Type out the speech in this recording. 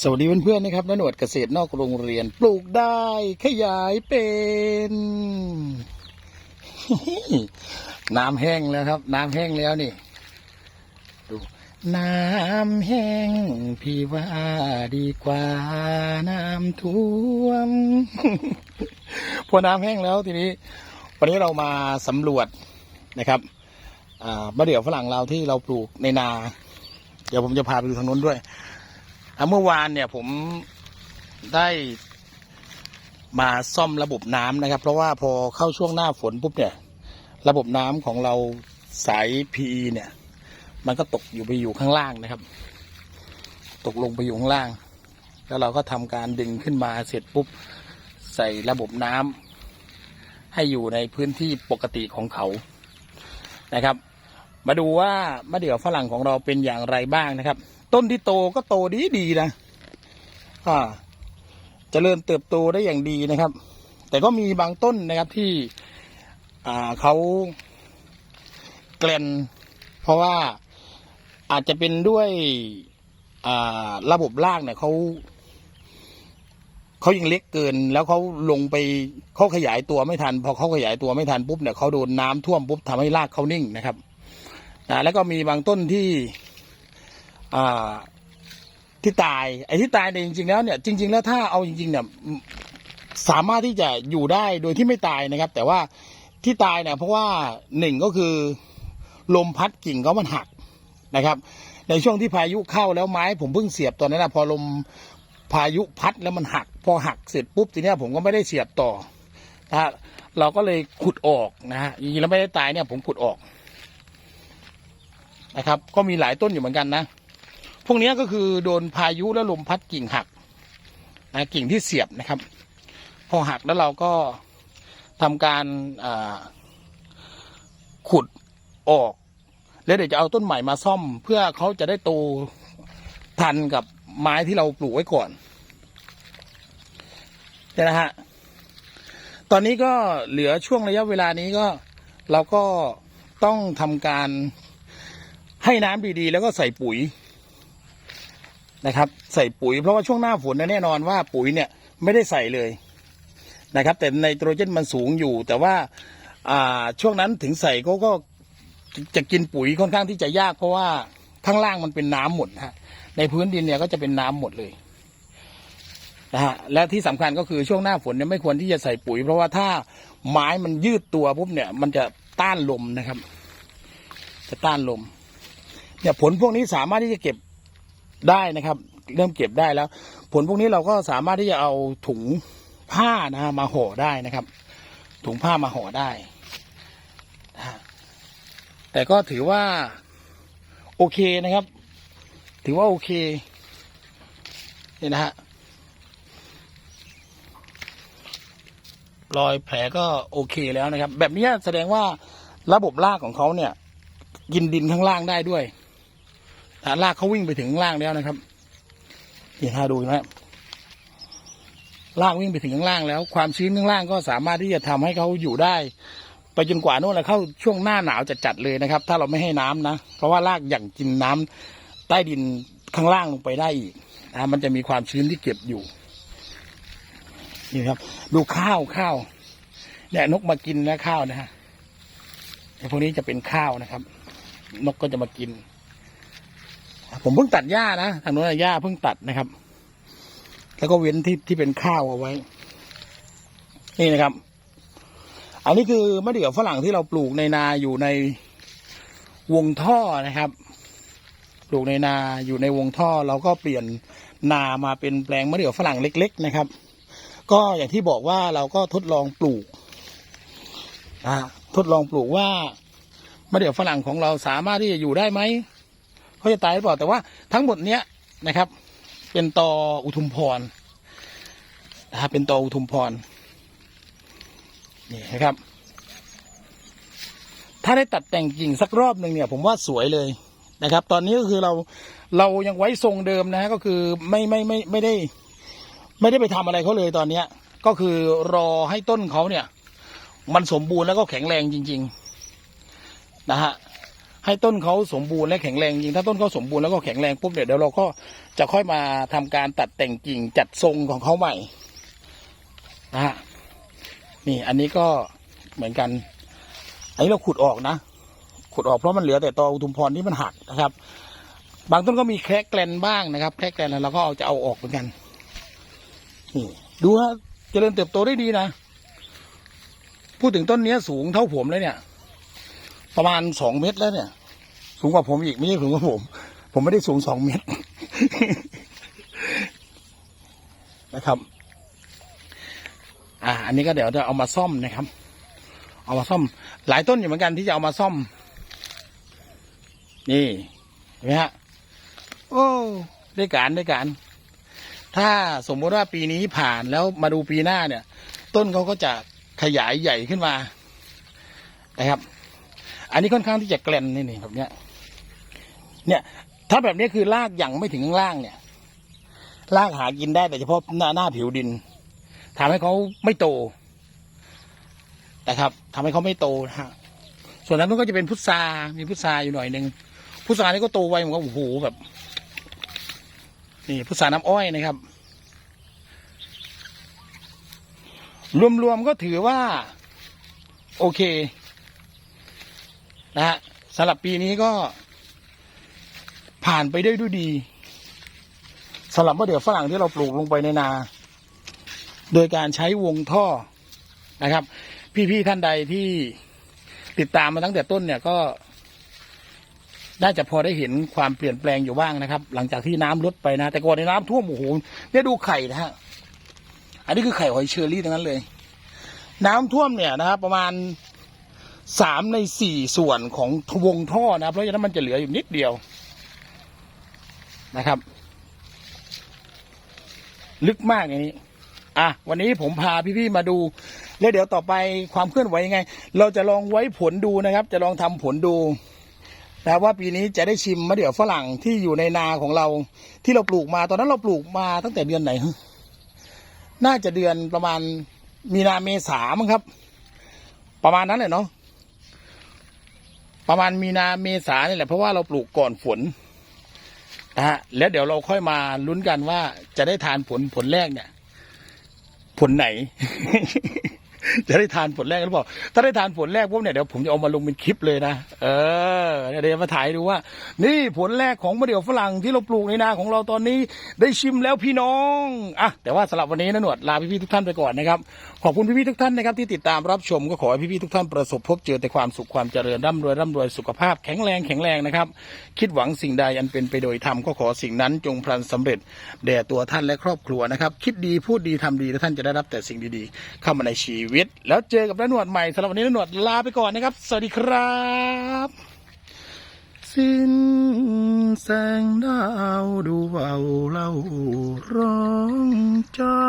สวัสดีเพื่อนๆนะครับนหนวดเกษตรนอกโรงเรียน ปลูกได้ขยายเป็น น้ำแห้งแล้วครับ น้ำแห้งแล้วนี่ดูน้ำแห้ง พี่ว่าดีกว่าน้ำท่วม พอน้ำแห้งแล้วทีนี้ วันนี้เรามาสำรวจนะครับอ่ามะเดื่อฝรั่งเราที่เราปลูกในนา เดี๋ยวผมจะพาไปดูทางนู้นด้วย เมื่อวานเนี่ยผมได้มาซ่อมระบบน้ำนะครับ เพราะว่าพอเข้าช่วงหน้าฝนปุ๊บเนี่ย ระบบน้ำของเราสาย PE เนี่ย มันก็ตกอยู่ไปอยู่ข้างล่างนะครับ ตกลงไปอยู่ข้างล่าง แล้วเราก็ทำการดึงขึ้นมาเสร็จปุ๊บใส่ระบบน้ำให้อยู่ในพื้นที่ปกติของเขานะครับ มาดูว่ามะเดื่อฝรั่งของเราเป็นอย่างไรบ้างนะครับ ต้นที่โตก็โตดีดีนะอ่าเจริญเติบโตได้อย่างดีนะครับ แต่ก็มีบางต้นนะครับที่ อ่าเขาแกลนเพราะว่าอาจจะเป็นด้วยอ่าระบบรากเนี่ยเขาเขายังเล็กเกิน แล้วเขาลงไปเขาขยายตัวไม่ทัน พอเขาขยายตัวไม่ทันปุ๊บเนี่ยเขาโดนน้ำท่วมปุ๊บทำให้รากเขานิ่งนะครับนะแล้วก็มีบางต้นที่ อ่าที่ตายไอ้ที่ตายเนี่ยจริงๆแล้วเนี่ยจริง ๆ แล้วถ้าเอาจริง ๆ เนี่ยสามารถที่จะอยู่ได้โดยที่ไม่ตายนะครับ แต่ว่าที่ตายเนี่ยเพราะว่าหนึ่งก็คือลมพัดกิ่งเขามันหักนะครับ ในช่วงที่พายุเข้าแล้วไม้ ผมเพิ่งเสียบตอนนั้นนะพอลมพายุพัดแล้วมันหัก พอหักเสร็จปุ๊บทีเนี้ยผมก็ไม่ได้เสียบต่อนะฮะเราก็เลยขุดออกนะฮะจริงๆแล้วไม่ได้ตายเนี่ยผมขุดออกนะครับ ก็มีหลายต้นอยู่เหมือนกันนะ พวกนี้ก็คือโดนพายุแล้วลมพัดกิ่งหักนะกิ่งที่เสียบนะครับ พอหักแล้วเราก็ทำการขุดออก แล้วเดี๋ยวจะเอาต้นใหม่มาซ่อม เพื่อเขาจะได้โตทันกับไม้ที่เราปลูกไว้ก่อนเนี่ยนะฮะ ตอนนี้ก็เหลือช่วงระยะเวลานี้ก็เราก็ต้องทำการให้น้ำดีๆ แล้วก็ใส่ปุ๋ย นะครับ ใส่ปุ๋ยเพราะว่าช่วงหน้าฝนเนี่ยแน่นอนว่าปุ๋ยเนี่ยไม่ได้ใส่เลยนะครับ แต่ไนโตรเจนมันสูงอยู่ แต่ว่าอ่าช่วงนั้นถึงใส่ก็ก็จะกินปุ๋ยค่อนข้างที่จะยากเพราะว่าข้างล่างมันเป็นน้ำหมดฮะในพื้นดินเนี่ยก็จะเป็นน้ำหมดเลยนะฮะและที่สำคัญก็คือช่วงหน้าฝนเนี่ยไม่ควรที่จะใส่ปุ๋ย เพราะว่าถ้าไม้มันยืดตัวปุ๊บเนี่ย มันจะต้านลมนะครับ จะต้านลมเนี่ยผลพวกนี้สามารถที่จะเก็บ ได้นะครับ เริ่มเก็บได้แล้ว ผลพวกนี้เราก็สามารถที่จะเอาถุงผ้านะฮะมาห่อได้นะครับ ถุงผ้ามาห่อได้นะแต่ก็ถือว่า โอเคนะครับ ถือว่าโอเคเนี่นะฮะรอยแผลก็โอเคแล้วนะครับ แบบนี้แสดงว่าระบบรากของเขาเนี่ย กินดินข้างล่างได้ด้วย ฐานรากเขาวิ่งไปถึงล่างแล้วนะครับนี่ถ้าดูนะครับรากวิ่งไปถึงข้างล่างแล้ว ความชื้นข้างล่างก็สามารถที่จะทำให้เขาอยู่ได้ ไปจนกว่าโน่นแหละเข้าช่วงหน้าหนาวจัดๆเลยนะครับ ถ้าเราไม่ให้น้ำนะ เพราะว่ารากอย่างกินน้ำใต้ดินข้างล่างลงไปได้อีกนะมันจะมีความชื้นที่เก็บอยู่นี่ครับ ดูข้าวข้าวเนี่ยนกมากินนะข้าวนะฮะไอพวกนี้จะเป็นข้าวนะครับ นกก็จะมากิน ผมเพิ่งตัดหญ้านะทางโน้นหญ้าเพิ่งตัดนะครับ แล้วก็เว้นที่ที่เป็นข้าวเอาไว้ นี่นะครับ อันนี้คือมะเดื่อฝรั่งที่เราปลูกในนาอยู่ในวงท่อนะครับ ปลูกในนาอยู่ในวงท่อเราก็เปลี่ยนนามาเป็นแปลงมะเดื่อฝรั่งเล็ก ๆ นะครับ ก็อย่างที่บอกว่าเราก็ทดลองปลูกทดลองปลูกว่ามะเดื่อฝรั่งของเราสามารถที่จะอยู่ได้ไหม เขาจะตายหรือเปล่าแต่ว่าทั้งหมดเนี้ยนะครับ เป็นตออุทุมพรนะครับเป็นตออุทุมพรนี่นะครับ ถ้าได้ตัดแต่งกิ่งสักรอบหนึ่งเนี่ย ผมว่าสวยเลยนะครับ ตอนนี้ก็คือเราเรายังไว้ทรงเดิมนะฮะก็คือไม่ไม่ไม่ไม่ได้ ไม่ได้ไปทำอะไรเขาเลยตอนเนี้ย ก็คือรอให้ต้นเขาเนี่ย มันสมบูรณ์แล้วก็แข็งแรงจริง ๆ นะฮะ ให้ต้นเขาสมบูรณ์และแข็งแรงจริงถ้าต้นเขาสมบูรณ์แล้วก็แข็งแรงปุ๊บเนี่ยเดี๋ยวเราก็จะค่อยมาทำการตัดแต่งกิ่งจัดทรงของเขาใหม่นะฮะนี่อันนี้ก็เหมือนกัน อันนี้เราขุดออกนะ ขุดออกเพราะมันเหลือแต่ตออุทุมพรที่มันหักนะครับ บางต้นก็มีแคระแกลนบ้างนะครับ แคระแกลนเราก็เอาจะเอาออกเหมือนกันนี่ดูฮะเจริญเติบโตได้ดีนะ พูดถึงต้นเนี้ยสูงเท่าผมเลยเนี่ย ประมาณสองเมตรแล้วเนี่ย สูงกว่าผมอีกไม่ใช่สูงกว่าผม ผมไม่ได้สูงสองเมตร นะครับ อ่า อันนี้ก็เดี๋ยวจะเอามาซ่อมนะครับ เอามาซ่อม หลายต้นอยู่เหมือนกันที่จะเอามาซ่อม นี่เห็นไหมฮะ โอ้ได้การได้การ ถ้าสมมติว่าปีนี้ผ่านแล้วมาดูปีหน้าเนี่ย ต้นเขาก็จะขยายใหญ่ขึ้นมานะครับ อันนี้ค่อนข้างที่จะแกลนนี่นี่แบบเนี้ย เนี่ย ถ้าแบบนี้คือรากยังไม่ถึงข้างล่างเนี่ยรากหากินได้แต่เฉพาะหน้าหน้าผิวดินทำให้เขาไม่โตนะครับทำให้เขาไม่โตนะฮะส่วนนั้นก็จะเป็นพุทรามีพุทราอยู่หน่อยหนึ่งพุทรานี่ก็โตไวเหมือนกันโอ้โหแบบ นี่พุทราน้ำอ้อยนะครับ รวมๆก็ถือว่า โอเค นะฮะสำหรับปีนี้ก็ ผ่านไปได้ด้วยดีสำหรับมะเดื่อฝรั่งที่เราปลูกลงไปในนา โดยการใช้วงท่อนะครับ พี่ๆท่านใดที่ติดตามมาตั้งแต่ต้นเนี่ยก็น่าจะพอได้เห็นความเปลี่ยนแปลงอยู่บ้างนะครับ หลังจากที่น้ำลดไปนะ แต่ก่อนในน้ำท่วมโอ้โหเนี่ยดูไข่นะฮะอันนี้คือไข่หอยเชอรี่ทั้งนั้นเลย น้ำท่วมเนี่ยนะครับ ประมาณ สามในสี่ส่วนของวงท่อนะเพราะฉะนั้นมันจะเหลืออยู่นิดเดียวนะครับ ลึกมากอย่างนี้ อะ วันนี้ผมพาพี่ๆมาดู แล้วเดี๋ยวต่อไปความเคลื่อนไหวยังไง เราจะลองไว้ผลดูนะครับ จะลองทำผลดูนะว่าปีนี้จะได้ชิมมะเดื่อฝรั่งที่อยู่ในนาของเรา ที่เราปลูกมาตอนนั้นเราปลูกมาตั้งแต่เดือนไหนฮะน่าจะเดือนประมาณมีนาเมษามั้งครับ ประมาณนั้นเลยเนาะ ประมาณมีนาเมษานี่แหละเพราะว่าเราปลูกก่อนฝนนะฮะแล้วเดี๋ยวเราค่อยมาลุ้นกันว่าจะได้ทานผลผลแรกเนี่ย ผลไหน จะได้ทานผลแรกหรือเปล่าถ้าได้ทานผลแรกพวกเนี่ยเดี๋ยวผมจะเอามาลงเป็นคลิปเลยนะ เออเดี๋ยวมาถ่ายดูว่า นี่ผลแรกของมะเดื่อฝรั่งที่เราปลูกในนาของเราตอนนี้ได้ชิมแล้วพี่น้องอะแต่ว่าสำหรับวันนี้นะหนวดลาพี่ๆทุกท่านไปก่อนนะครับ ขอบคุณพี่ๆทุกท่านนะครับที่ติดตามรับชมก็ขอให้พี่ๆทุกท่านประสบพบเจอแต่ความสุขความเจริญร่ำรวยร่ำรวยสุขภาพแข็งแรงแข็งแรงนะครับ คิดหวังสิ่งใดอันเป็นไปโดยธรรมก็ขอสิ่งนั้นจงพลันสำเร็จแด่ตัวท่านและครอบครัวนะครับ คิดดีพูดดีทำดีและท่านจะได้รับแต่สิ่งดีๆ เข้ามาในชีวิต แล้วเจอกับน้าหนวดใหม่สำหรับวันนี้น้าหนวดลาไปก่อนนะครับ สวัสดีครับ สิ้นแสงดาวดูเบาเล่าร้องจ้า